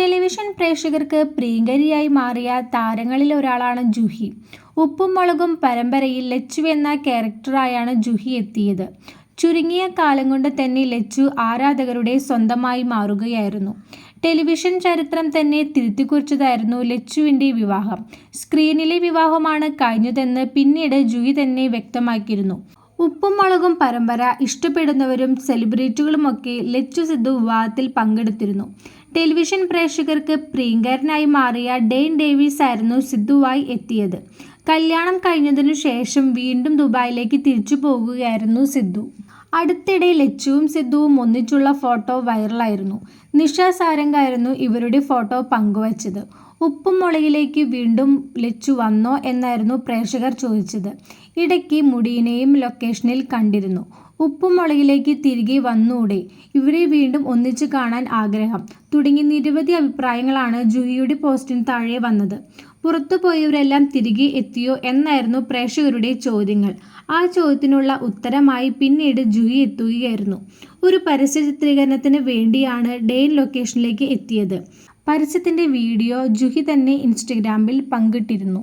Television പ്രേക്ഷകർക്ക് പ്രിയങ്കരിയായി മാറിയ താരങ്ങളിൽ ഒരാളാണ് ജൂഹി. ഉപ്പും മുളകും പരമ്പരയിൽ ലച്ചു എന്ന ക്യാരക്ടറായാണ് ജൂഹി എത്തിയത്. ചുരുങ്ങിയ കാലം കൊണ്ട് തന്നെ ലച്ചു ആരാധകരുടെ സ്വന്തമായി മാറുകയായിരുന്നു. ടെലിവിഷൻ ചരിത്രം തന്നെ തിരുത്തിക്കുറിച്ചതായിരുന്നു ലച്ചുവിന്റെ വിവാഹം. സ്ക്രീനിലെ വിവാഹമാണ് കഴിഞ്ഞതെന്ന് പിന്നീട് ജൂഹി തന്നെ വ്യക്തമാക്കിയിരുന്നു. ഉപ്പും മുളകും പരമ്പര ഇഷ്ടപ്പെടുന്നവരും സെലിബ്രിറ്റികളുമൊക്കെ ലച്ചു സിദ്ധു വിവാഹത്തിൽ പങ്കെടുത്തിരുന്നു. ടെലിവിഷൻ പ്രേക്ഷകർക്ക് പ്രിയങ്കരനായി മാറിയ ഡെയ്ൻ ഡേവിസ് ആയിരുന്നു സിദ്ധുവായി എത്തിയത്. കല്യാണം കഴിഞ്ഞതിനു ശേഷം വീണ്ടും ദുബായിലേക്ക് തിരിച്ചു പോകുകയായിരുന്നു സിദ്ധു. അടുത്തിടെ ലച്ചുവും സിദ്ധുവും ഒന്നിച്ചുള്ള ഫോട്ടോ വൈറലായിരുന്നു. നിഷ സാരംഗായിരുന്നു ഇവരുടെ ഫോട്ടോ പങ്കുവച്ചത്. ഉപ്പും മുളകിലേക്ക് വീണ്ടും ലച്ചു വന്നോ എന്നായിരുന്നു പ്രേക്ഷകർ ചോദിച്ചത്. ഇടയ്ക്ക് മുടിയിനെയും ലൊക്കേഷനിൽ കണ്ടിരുന്നു. ഉപ്പും മുളകിലേക്ക് തിരികെ വന്നൂടെ ഇവരെ വീണ്ടും ഒന്നിച്ചു കാണാൻ ആഗ്രഹം. തുടങ്ങി നിരവധി അഭിപ്രായങ്ങളാണ് ജൂഹിയുടെ പോസ്റ്റിന് താഴെ വന്നത്. പുറത്തു പോയവരെല്ലാം തിരികെ എത്തിയോ എന്നായിരുന്നു പ്രേക്ഷകരുടെ ചോദ്യങ്ങൾ. ആ ചോദ്യത്തിനുള്ള ഉത്തരമായി പിന്നീട് ജൂഹി എത്തുകയായിരുന്നു. ഒരു പരസ്യ ചിത്രീകരണത്തിന് വേണ്ടിയാണ് ഡെയിൻ ലൊക്കേഷനിലേക്ക് എത്തിയത്. പരസ്യത്തിന്റെ വീഡിയോ ജുഹി തന്നെ ഇൻസ്റ്റഗ്രാമിൽ പങ്കിട്ടിരുന്നു.